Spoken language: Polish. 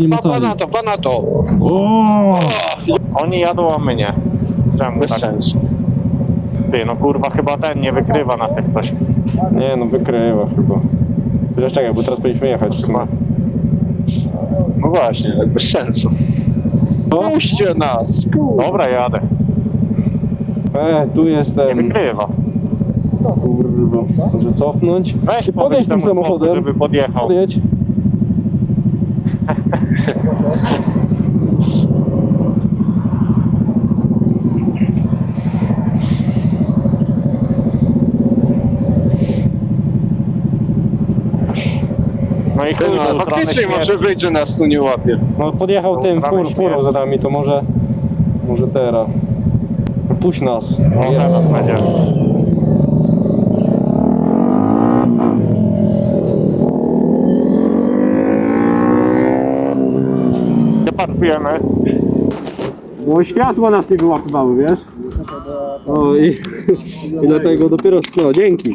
Nie ma Pa, pana to, pana to. O! Oni jadą, a my nie. Czemu Bez tak? sensu. Ty, no kurwa, chyba ten nie wykrywa nas jak coś. Nie no, wykrywa chyba. Chociaż czekaj, bo teraz powinniśmy jechać w sumie. No właśnie, tak bez sensu. O, Puśćcie nas. kurwa. Dobra, jadę. e, tu Nie jestem. wykrywa. Kurwa, może cofnąć? Weź Ty powiedz podjedź tym temu samochodem. żeby podjechał. Podjedź. No i Ty, chuj, no, faktycznie może być, że nas tu nie łapie. No podjechał To tym fur, furą za nami, to może... Może teraz. No Puść nas. O, Jest. teraz będzie. Gdzie parkujemy? Bo światła nas nie wyłapywały, wiesz? O i, i dlatego dopiero... No, dzięki.